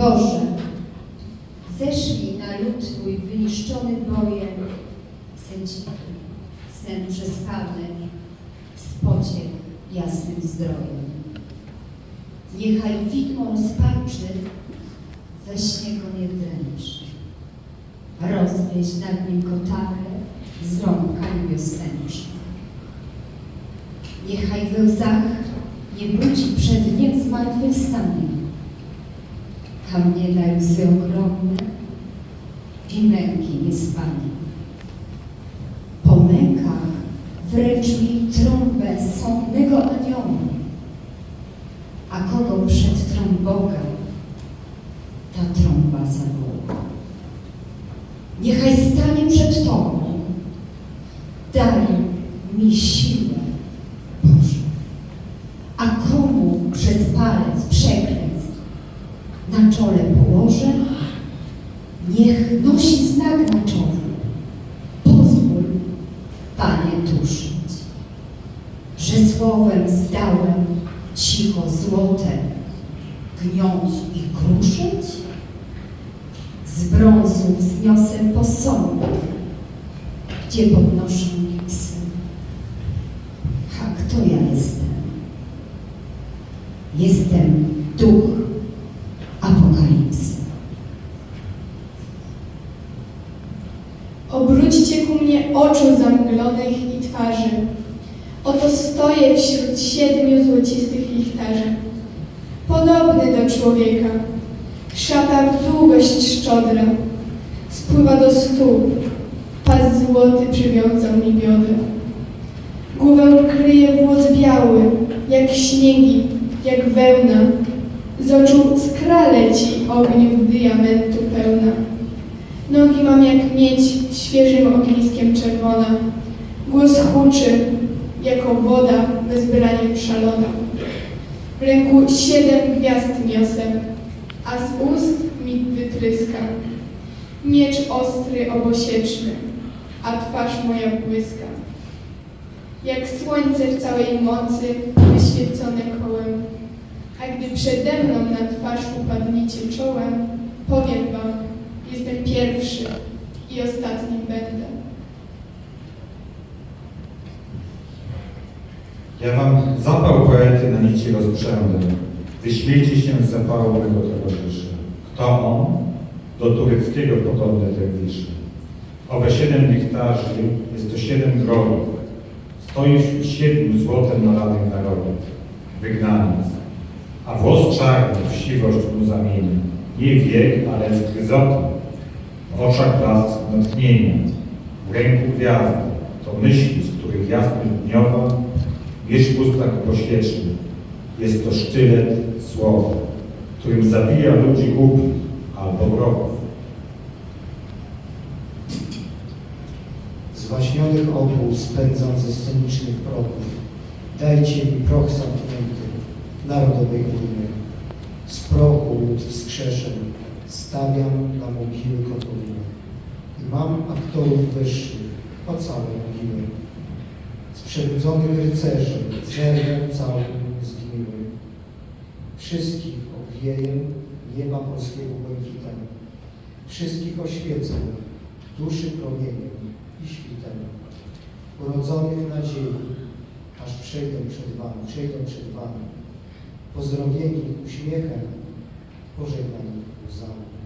Boże, zeszli na lud Twój wyniszczony bojem, sędziki, sen przespany, spocie jasnym zdrojem. Niechaj widmo rozpaczy we śnie go nie dręczy. Rozwieź nad nim kotarę z rąk wiosęczy. Niechaj we łzach nie budzi przed nim zmartwychwstanie. Tam nie daj łzy ogromne i męki niespanie. Po mękach wręcz mi trąbę sądnego anioła, a kogo przed trąb Boga ta trąba zawoła. Niechaj stanie przed Tobą, daj mi siłę, na czole położę, niech nosi znak na czole. Pozwól, Panie, tuszyć, że słowem zdałem cicho złote gniąć i kruszyć, z brązu wzniosę posąg, gdzie podnoszę giksy. A kto ja jestem? Jestem duch Obróćcie ku mnie oczu zamglonych i twarzy. Oto stoję wśród siedmiu złocistych lichtarzy. Podobny do człowieka. Szata w długość szczodra. Spływa do stóp. Pas złoty przywiązał mi biodra. Głowę kryje włos biały, jak śniegi, jak wełna. Z oczu skra leci ogniu diamentu pełna. Nogi mam jak miedź świeżym ogniskiem czerwona. Głos huczy, jako woda bezbraniem szalona. W ręku siedem gwiazd niosę, a z ust mi wytryska. Miecz ostry obosieczny, a twarz moja błyska. Jak słońce w całej mocy, wyświecone kołem. A gdy przede mną na twarz upadniecie czołem, powiem wam, jestem pierwszy i ostatnim będę. Ja wam zapał poety na nici rozprzędę. Wyśmiejcie się z zapału mego. Kto on? Do tureckiego podobny te wiszy. Owe siedem liktarzy jest to siedem grobów. Stoi wśród siedmiu złotem nalanych narodów. Wygnaniec. A włos czarny w siwość mu zamieni. Nie wiek, ale zgryzota. W oczach blask natchnienia. W ręku gwiazdy. To myśli, z których jasność dniowa Miecz w ustach poświeczny. Jest to sztylet słowa, którym zabija ludzi głupich albo wrogów. Zwaśnionych obóz spędzam ze scenicznych prochów. Dajcie mi proch zamknięty narodowej urny. Z prochu wskrzeszę, stawiam na mogiły gotowe. I mam aktorów wyższych, o całe mogiły. Z przebudzonych rycerzy zerwę całą zgniły. Wszystkich obwieję nieba polskiego błękitem. Wszystkich oświecę duszy promieniem i świtem. Urodzonych nadziei, aż przejdę przed Wami, przejdę przed Wami. Pozdrowieni uśmiechem, pożegnani zone.